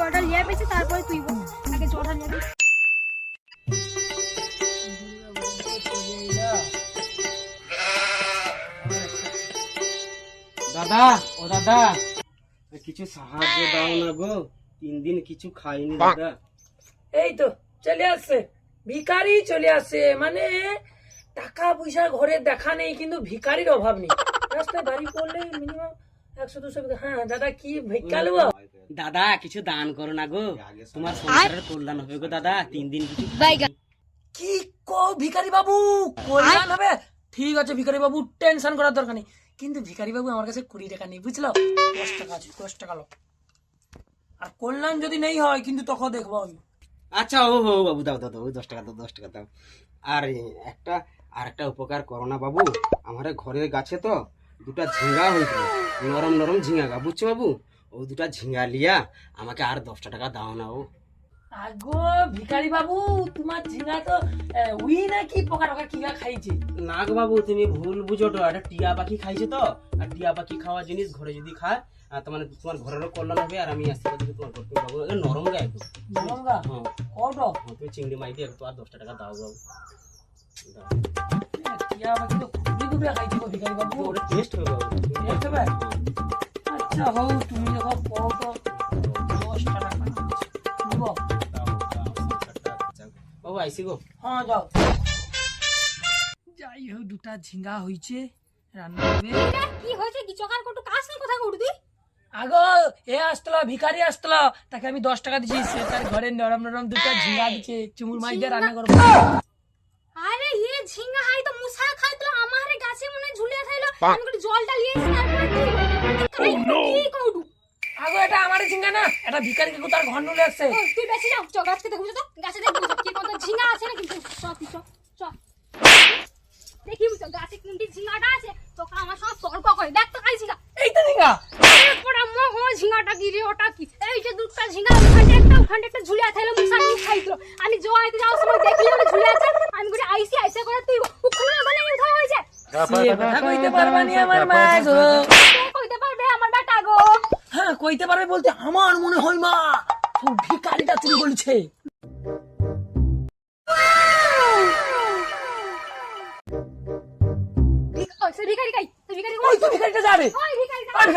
জলটা নিয়ে পেয়েছি তারপরে তুই বল। আগে জলটা নিয়ে দাদা ও দাদা। কিছু সাহায্য দাও না গো। তিন দিন কিছু খাইনি দাদা। এই তো চলে আসছে। ভিখারি চলে আসছে মানে টাকা পয়সা ঘরে দেখা নেই কিন্তু ভিখারির অভাব নেই। রাস্তায় দাঁড়িয়ে পড়লে মিনিমাম একশো দুশো হ্যাঁ দাদা কি ভিক্ষা নেব দাদা কিছু দান করো না গো। তোমার সংসারের কল্যাণ হবে গো দাদা। তিন দিন কিছু কি কো ভিখারি বাবু কল্যাণ হবে? ঠিক আছে ভিখারি বাবু টেনশন করার দরকার নেই। কিন্তু ভিখারি বাবু আমার কাছে কুড়ি টাকা নেই বুঝলো? দশ টাকা আছে দশ টাকা লো। আর কল্যাণ যদি নেই হয় কিন্তু তখন দেখব আমি। আচ্ছা ও হো বাবু দাও দাও দশ টাকা দাও দশ টাকা দাও। আর একটা আর একটা উপকার করো না বাবু। আমার ঘরের গাছে তো দুটা ঝিঙ্গা হয়েছিল নরম নরম ঝিঙ্গা গা বুঝছ বাবু? ও দুটা ঝিঙ্গা লিয়া আমাকে আর দশটা টাকা দাও না ও। আগো ভিখারি বাবু তোমার ঝিঙ্গা তো উই নাকি পোকা টোকা কিনা খাইছে? না গো বাবু তুমি ভুল বুঝো তো। একটা টিয়া পাখি খাইছে তো। আর টিয়া পাখি খাওয়া জিনিস ঘরে যদি খায় আর তোমার তোমার ঘরেরও কল্যাণ হবে আর আমি আসতে পারি তোমার করতে বাবু নরম গায়ে একদম। নরমগা হ্যাঁ। কটো হ্যাঁ, তুমি চিংড়ি মাই দিয়ে একটু আর দশটা টাকা দাও বাবু। টিয়া পাখি তো খুবই খুবই খাইছে গো ভিখারি বাবু ওটা টেস্ট হবে বাবু Taste হবে? আচ্ছা হও তুমি যখন কও তো দশটা টাকা নিব বাবু আইসি গো হ্যাঁ যাও যাই হোক দুটা ঝিঙ্গা হইছে রান্না হবে। এ, কি হয়েছে? কি চকার কটু কাজ নেই কোথায় উঠবি আগো এ আসতলা ভিখারি আসতলা। তাকে আমি দশ টাকা দিছি সে তার ঘরে নরম নরম দুটা ঝিঙ্গা দিছে চুমুর মাই দিয়ে রান্না করব। আরে ইয়ে ঝিঙ্গা হাই তো মুসা খাইতো আমারে গাছে মনে হয় ঝুলিয়ে থাইলো আমি করে জলটা নিয়ে এসে তারপরে তুই কি কউডু আগো এটা আমার ঝিঙ্গা না? এটা ভিখারি কাকু ঘর নুলে আসছে। তুই বেশি যাও। চ গাছকে দেখব তো গাছে দেখব কি কত ঝিঙ্গা আছে না কিন্তু চ চ চ। দেখি তো গাছে কোনটি ঝিঙ্গাটা আছে? তো আমার সব তর্ক করে। দেখ তো খাই ঝিঙ্গা। এই তো ঝিঙ্গা। পড়া মোহ ঝিঙ্গাটা কি রে ওটা কি? এই যে দুটা ঝিঙ্গা ওখানে একটা ওখানে একটা ঝুলিয়া থাইলো মুসা খাইতো আমি জোয়াইতে যাও সময় দেখলি ওটা ঝুলিয়া আছে। আমি করে আইসি। হয়ে কইতে পারবে আমার বেটা গো? হ্যাঁ কইতে পারবে বলতে আমার মনে হয় মা। ও ভিখারিটা চুরি করেছে। ভিখারি খাই সে ওই তো ভিখারিটা যাবে। ওই ভিখারি ওই